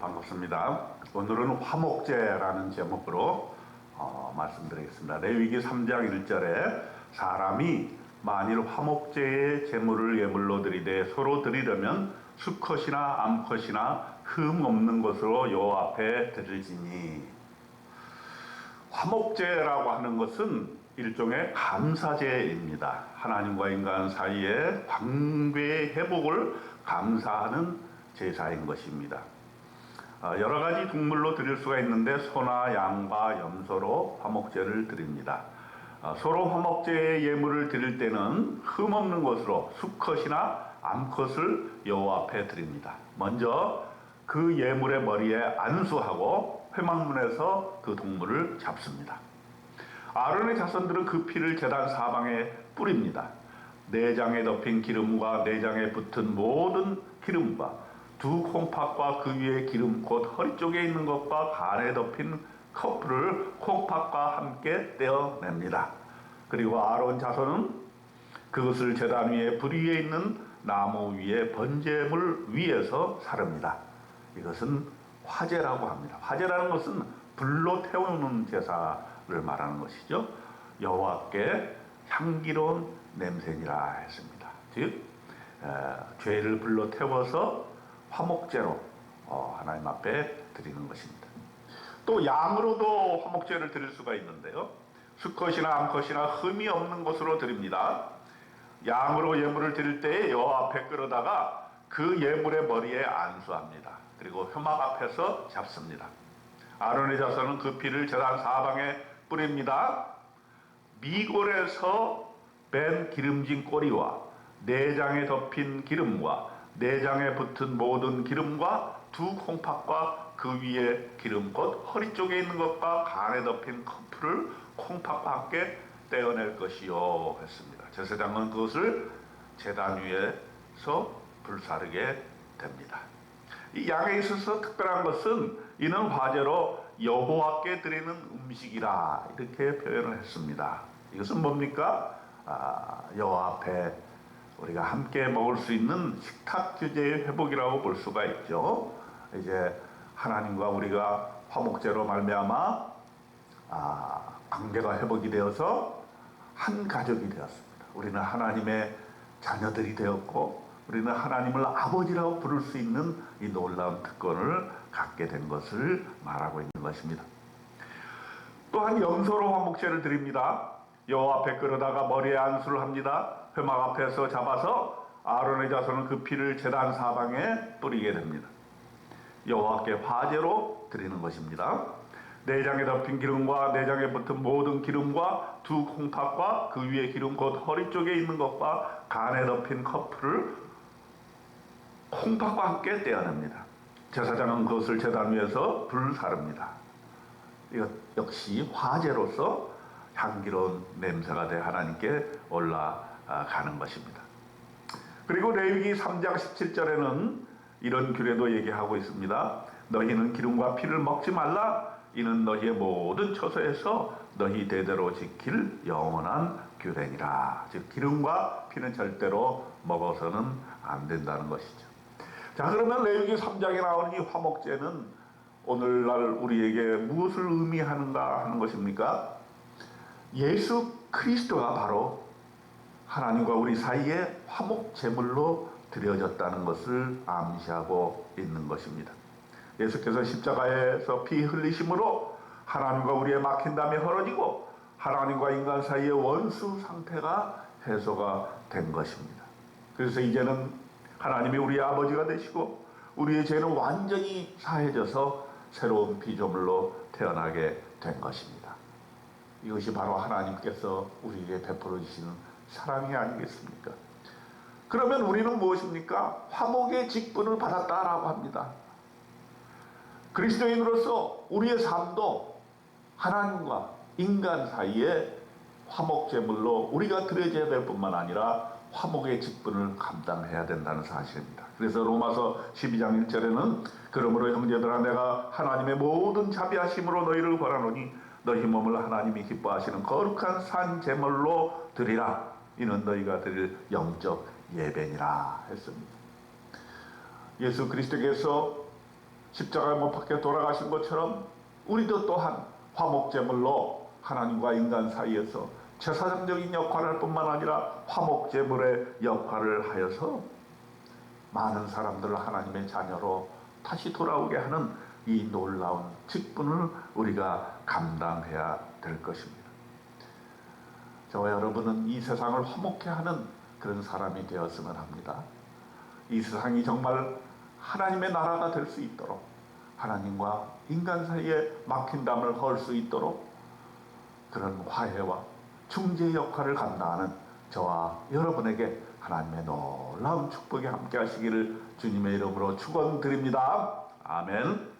반갑습니다. 오늘은 화목제라는 제목으로 어, 말씀드리겠습니다. 레위기 3장 1절에 사람이 만일 화목제의 제물을 예물로 드리되 서로 드리려면 수컷이나 암컷이나 흠 없는 것으로 요 앞에 드릴지니 화목제라고 하는 것은 일종의 감사제입니다. 하나님과 인간 사이에 관계의 회복을 감사하는 제사인 것입니다. 어, 여러 가지 동물로 드릴 수가 있는데 소나 양과 염소로 화목제를 드립니다. 어, 서로 화목제의 예물을 드릴 때는 흠 없는 것으로 수컷이나 암컷을 여호와 앞에 드립니다. 먼저 그 예물의 머리에 안수하고 회막문에서 그 동물을 잡습니다. 아론의 자손들은 그 피를 제단 사방에 뿌립니다. 내장에 덮인 기름과 내장에 붙은 모든 기름과 두 콩팥과 그 위에 기름 곧 허리 쪽에 있는 것과 간에 덮인 커플을 콩팥과 함께 떼어냅니다. 그리고 아론 자손은 그것을 제단 위에 불 위에 있는 나무 위에 번제물 위에서 사릅니다. 이것은 화제라고 합니다. 화제라는 것은 불로 태우는 제사를 말하는 것이죠. 여호와께 향기로운 냄새니라 했습니다. 즉 에, 죄를 불로 태워서 화목제로 어, 하나님 앞에 드리는 것입니다. 또 양으로도 화목제를 드릴 수가 있는데요. 수컷이나 암컷이나 흠이 없는 것으로 드립니다. 양으로 예물을 드릴 때에 여호와 앞에 끌어다가 그 예물의 머리에 안수합니다. 그리고 혐막 앞에서 잡습니다. 아론의 자손은 그 피를 제단 사방에 뿌립니다. 미골에서 뺀 기름진 꼬리와 내장에 덮인 기름과 내장에 붙은 모든 기름과 두 콩팥과 그 위에 기름 곧 허리 쪽에 있는 것과 간에 덮인 커플을 콩팥과 함께 떼어낼 것이요 했습니다. 제사장은 그것을 제단 위에서 불사르게 됩니다. 이 양에 있어서 특별한 것은 이는 화제로 여호와께 드리는 음식이라 이렇게 표현을 했습니다. 이것은 뭡니까? 아, 여호와 앞에 우리가 함께 먹을 수 있는 식탁 주제의 회복이라고 볼 수가 있죠. 이제 하나님과 우리가 화목제로 말미암아 아, 관계가 회복이 되어서 한 가족이 되었습니다. 우리는 하나님의 자녀들이 되었고 우리는 하나님을 아버지라고 부를 수 있는 이 놀라운 특권을 갖게 된 것을 말하고 있는 것입니다. 또한 염소로 화목제를 드립니다. 여호와 앞에 끌어다가 머리에 안수를 합니다. 회막 앞에서 잡아서 아론의 자손은 그 피를 제단 사방에 뿌리게 됩니다. 여호와께 화제로 드리는 것입니다. 내장에 덮인 기름과 내장에 붙은 모든 기름과 두 콩팥과 그 위에 기름 곧 허리 쪽에 있는 것과 간에 덮인 커플을 콩팥과 함께 떼어냅니다. 제사장은 그것을 제단 위에서 불사릅니다. 이것 역시 화제로서 향기로운 냄새가 돼 하나님께 올라가는 것입니다. 그리고 레위기 3장 17절에는 이런 규례도 얘기하고 있습니다. 너희는 기름과 피를 먹지 말라. 이는 너희의 모든 처소에서 너희 대대로 지킬 영원한 규례니라. 즉 기름과 피는 절대로 먹어서는 안 된다는 것이죠. 자 그러면 레위기 3장에 나오는 이 화목제는 오늘날 우리에게 무엇을 의미하는가 하는 것입니까? 예수 그리스도가 바로 하나님과 우리 사이에 화목 제물로 드려졌다는 것을 암시하고 있는 것입니다. 예수께서 십자가에서 피 흘리심으로 하나님과 우리의 막힌 담이 헐어지고 하나님과 인간 사이의 원수 상태가 해소가 된 것입니다. 그래서 이제는 하나님이 우리의 아버지가 되시고 우리의 죄는 완전히 사해져서 새로운 피조물로 태어나게 된 것입니다. 이것이 바로 하나님께서 우리에게 베풀어 주시는 사랑이 아니겠습니까? 그러면 우리는 무엇입니까? 화목의 직분을 받았다라고 합니다. 그리스도인으로서 우리의 삶도 하나님과 인간 사이에 화목 제물로 우리가 드려져야 될 뿐만 아니라 화목의 직분을 감당해야 된다는 사실입니다. 그래서 로마서 12장 1절에는 그러므로 형제들아 내가 하나님의 모든 자비하심으로 너희를 벌하노니 너희 몸을 하나님이 기뻐하시는 거룩한 산 제물로 드리라. 이는 너희가 드릴 영적 예배니라 했습니다. 예수 그리스도께서 십자가에 못 박혀 돌아가신 것처럼 우리도 또한 화목 제물로 하나님과 인간 사이에서 제사장적인 역할을 할 뿐만 아니라 화목 제물의 역할을 하여서 많은 사람들을 하나님의 자녀로 다시 돌아오게 하는 이 놀라운 직분을 우리가 감당해야 될 것입니다. 저와 여러분은 이 세상을 화목케 하는 그런 사람이 되었으면 합니다. 이 세상이 정말 하나님의 나라가 될 수 있도록 하나님과 인간 사이에 막힌 담을 헐 수 있도록 그런 화해와 중재 역할을 감당하는 저와 여러분에게 하나님의 놀라운 축복이 함께 하시기를 주님의 이름으로 축원드립니다. 아멘.